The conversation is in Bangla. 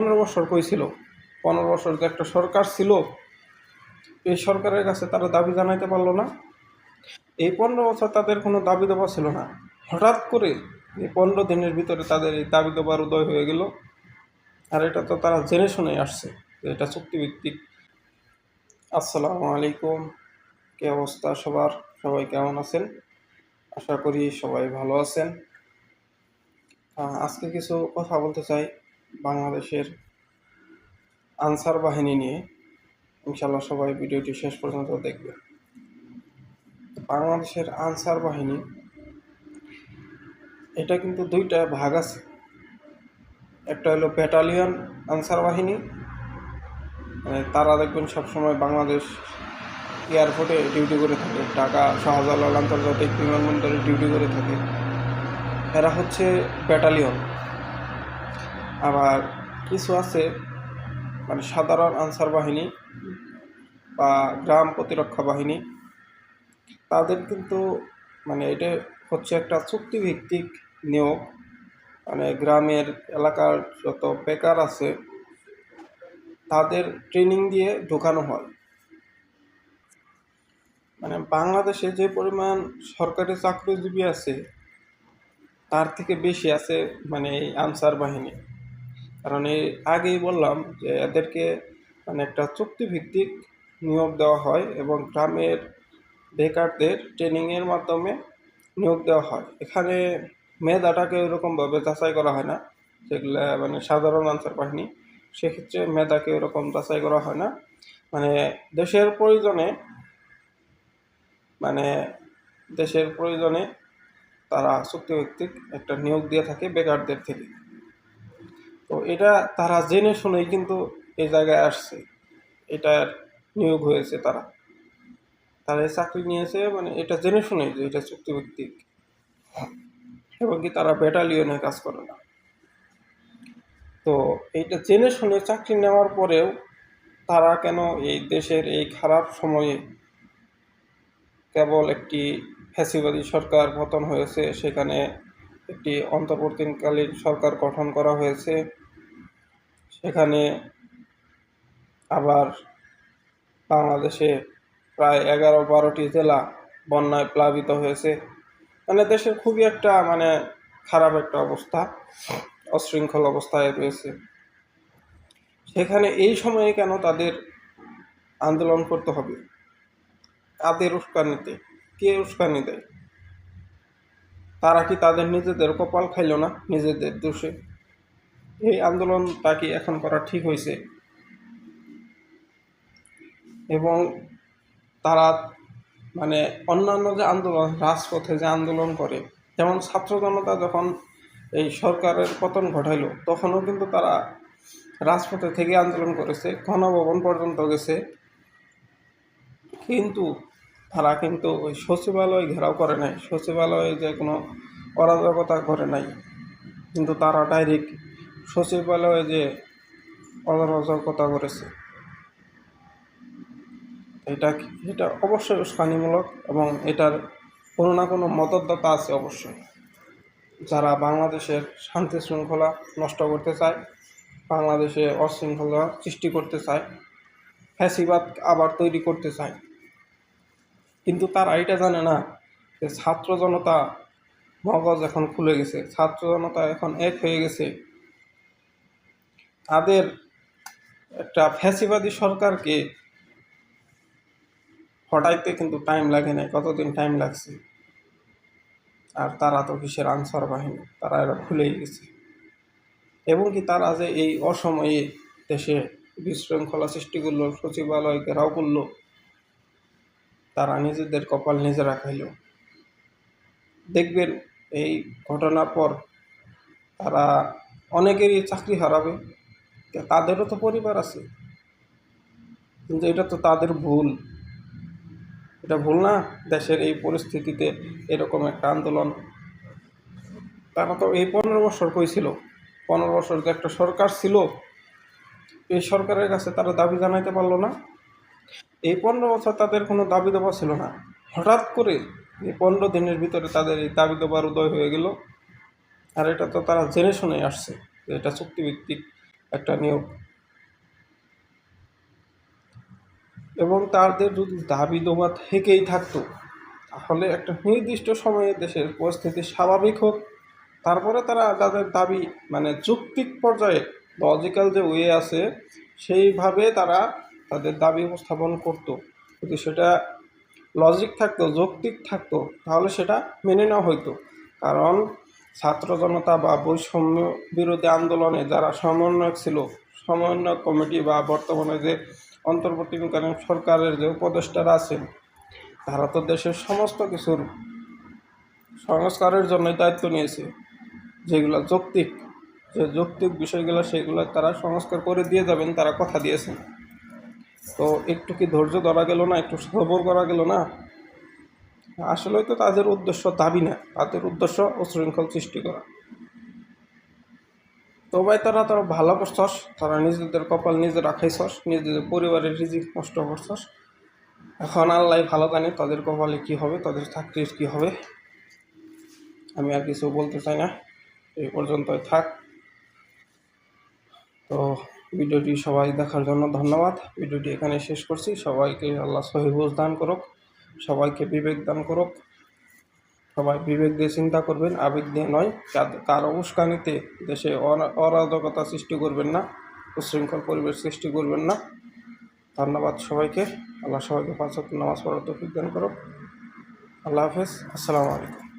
পনেরো বছর কই ছিল পনেরো বছর যে একটা সরকার ছিল, এই সরকারের কাছে তারা দাবি জানাইতে পারল না। এই পনেরো বছর তাদের কোনো দাবি দেওয়া ছিল না। হঠাৎ করে এই পনেরো দিনের ভিতরে তাদের এই দাবি দেওয়ার উদয় হয়ে গেল। আর এটা তো তারা জেনে শুনে আসছে এটা চুক্তিভিত্তিক। আসসালামু আলাইকুম। কি অবস্থা সবার? সবাই কেমন আছেন? আশা করি সবাই ভালো আছেন। আজকে কিছু কথা বলতে চাই। বাংলাদেশের আনসার বাহিনী নিয়ে ইনশাল্লাহ সবাই ভিডিওটি শেষ পর্যন্ত দেখবে। বাংলাদেশের আনসার বাহিনী, এটা কিন্তু দুইটা ভাগ আছে। একটা হলো ব্যাটালিয়ন আনসার বাহিনী মানে তারা দেখবেন সবসময় বাংলাদেশ এয়ারপোর্টে ডিউটি করে থাকে, ঢাকা, শাহজালাল আন্তর্জাতিক বিমানবন্দরে ডিউটি করে থাকে। এরা হচ্ছে ব্যাটালিয়ন। আবার কিছু আছে মানে সাধারণ আনসার বাহিনী বা গ্রাম প্রতিরক্ষা বাহিনী। তাদের কিন্তু মানে এটা হচ্ছে একটা চুক্তিভিত্তিক নিয়োগ। মানে গ্রামের এলাকার যত বেকার আছে, তাদের ট্রেনিং দিয়ে ঢোকানো হয়। মানে বাংলাদেশে যে পরিমাণ সরকারি চাকরিজীবী আছে, তার থেকে বেশি আছে মানে এই আনসার বাহিনী। কারণ এই আগেই বললাম যে এদেরকে মানে একটা চুক্তিভিত্তিক নিয়োগ দেওয়া হয় এবং গ্রামের বেকারদের ট্রেনিংয়ের মাধ্যমে নিয়োগ দেওয়া হয়। এখানে মেধাটাকে ওইরকমভাবে যাচাই করা হয় না। যেগুলো মানে সাধারণ আনসার বাহিনী, সেক্ষেত্রে মেধাকে ওরকম যাচাই করা হয় না। মানে দেশের প্রয়োজনে মানে দেশের প্রয়োজনে তারা চুক্তিভিত্তিক একটা নিয়োগ দিয়ে থাকে বেকারদের থেকে। তো এটা তারা জেনে শুনেই কিন্তু এই জায়গায় আসছে। এটা নিয়োগ হয়েছে তারা। তারা চাকরি নিয়েছে মানে এটা জেনে শুনেই যে এটা চুক্তিভিত্তিক। এবং কি তারা ব্যাটালিয়নে কাজ করে না। তো এইটা জেনে শুনে চাকরি নেওয়ার পরেও তারা কেন এই দেশের এই খারাপ সময়ে কেবল একটি ফ্যাসিবাদী সরকার পতন হয়েছে, সেখানে একটি অন্তর্বর্তীকালীন সরকার গঠন করা হয়েছে সেখানে আবার বাংলাদেশে প্রায় এগারো বারোটি জেলা বন্যায় প্লাবিত হয়েছে। মানে দেশের খুবই একটা মানে খারাপ একটা অবস্থা, অশৃঙ্খল অবস্থায় রয়েছে। সেখানে এই সময়ে কেন তাদের আন্দোলন করতে হবে? কাদের উস্কানিতে কে উস্কানি দেয়? তারা কি তাদের নিজেদের কপাল খাইল না? নিজেদের দোষে? এই আন্দোলনটা কি এখন করা ঠিক হয়েছে? এবং তারা মানে অন্যান্য যে আন্দোলন, রাজপথে যে আন্দোলন করে, যেমন ছাত্র জনতা যখন এই সরকারের পতন ঘটাইলো, তখনও কিন্তু তারা রাজপথে থেকে আন্দোলন করেছে, গণভবন পর্যন্ত গেছে। কিন্তু তারা কিন্তু ওই সচিবালয় ঘেরাও করে নাই, সচিবালয়ে যে কোনো অরাজকতা করে নাই। কিন্তু তারা ডাইরেক্ট সচিবালয়ে যে অরাজকতা করেছে এটা এটা অবশ্যই উস্কানিমূলক এবং এটার কোনো না কোনো মদতদাতা আছে অবশ্যই। যারা বাংলাদেশের শান্তি শৃঙ্খলা নষ্ট করতে চায়, বাংলাদেশে অশৃঙ্খলা সৃষ্টি করতে চায়, ফ্যাসিবাদ আবার তৈরি করতে চায়, কিন্তু তারা এটা জানে না যে ছাত্র জনতা মগজ এখন খুলে গেছে। ছাত্র জনতা এখন এক হয়ে গেছে তাদের একটা ফ্যাসিবাদী সরকারকে হটাইতে কিন্তু টাইম লাগে নাই, কতদিন টাইম লাগছে? আর তারা তো কিসের আনসার বাহিনী? তারা এরা ভুলেই গেছে। এবং কি তারা যে এই অসময়ে দেশে বিশৃঙ্খলা সৃষ্টি করল সচিবালয় ঘেরাও করল, তারা নিজেদের কপাল নিজেরা খাইল। দেখবেন এই ঘটনার পর তারা অনেকেরই চাকরি হারাবে তাদেরও তো পরিবার আছে। কিন্তু এটা তো তাদের ভুল। এটা ভুল না? দেশের এই পরিস্থিতিতে এরকম একটা আন্দোলন। তারা তো এই পনেরো বছর কই ছিল? পনেরো বছর যে একটা সরকার ছিল, এই সরকারের কাছে তারা দাবি জানাইতে পারল না। এই পনেরো বছর তাদের কোনো দাবি দেওয়া ছিল না। হঠাৎ করে এই পনেরো দিনের ভিতরে তাদের এই দাবি দেওয়ার উদয় হয়ে গেল। আর এটা তো তারা জেনে শুনে আসছে যে এটা চুক্তিভিত্তিক একটা নিয়োগ। এবং তাদের যদি দাবি দোবা থেকেই থাকতো, তাহলে একটা নির্দিষ্ট সময়ে দেশের পরিস্থিতি স্বাভাবিক হোক। তারপরে তারা তাদের দাবি মানে যৌক্তিক পর্যায়ে লজিক্যাল যে ওয়ে আছে, সেইভাবে তারা তাদের দাবি উপস্থাপন করতো। যদি সেটা লজিক থাকতো, যৌক্তিক থাকতো, তাহলে সেটা মেনে নেওয়া হইতো। কারণ ছাত্র জনতা বা বৈষম্য বিরোধী আন্দোলনে যারা সমন্বয়ক ছিল সমন্বয় কমিটি বা বর্তমানে যে অন্তর্বর্তীকালীন সরকারের যে উপদেষ্টারা আছেন, তারা তো দেশের সমস্ত কিছুর সংস্কারের জন্যই দায়িত্ব নিয়েছে। যেগুলো যৌক্তিক, যে যৌক্তিক বিষয়গুলো সেগুলো তারা সংস্কার করে দিয়ে যাবেন তারা কথা দিয়েছেন। তো একটু কি ধৈর্য ধরা গেল না? একটু সবর করা গেল না? আসলে তো তাদের উদ্দেশ্য দাবি না, তাদের উদ্দেশ্য উশৃঙ্খল সৃষ্টি করা। তবে তারা তারা ভালো করছস, তারা নিজেদের কপাল নিজে রাখাইছস, নিজেদের পরিবারের রিজিক নষ্ট করছস। এখন আল্লাহ ভালো জানে তাদের কপালে কি হবে, তাদের চাকরির কি হবে। আমি আর কিছু বলতে চাই না, এই পর্যন্তই থাক। তো ভিডিওটি সবাই দেখার জন্য ধন্যবাদ। ভিডিওটি এখানে শেষ করছি। সবাইকে আল্লাহ সহিবুজ দান করুক। সবাইকে বিবেক দান করুক। সবাই বিবেক দিয়ে চিন্তা করবেন, আবেগ দিয়ে নয়। তার উস্কানিতে দেশে অরা- অরাজকতা সৃষ্টি করবেন না, উশৃঙ্খল পরিবেশ সৃষ্টি করবেন না। ধন্যবাদ সবাইকে। আল্লাহ সবাইকে পাঁচ নামাজ পড়ার তৌফিক দান করুক। আল্লাহ হাফেজ। আসসালামু আলাইকুম।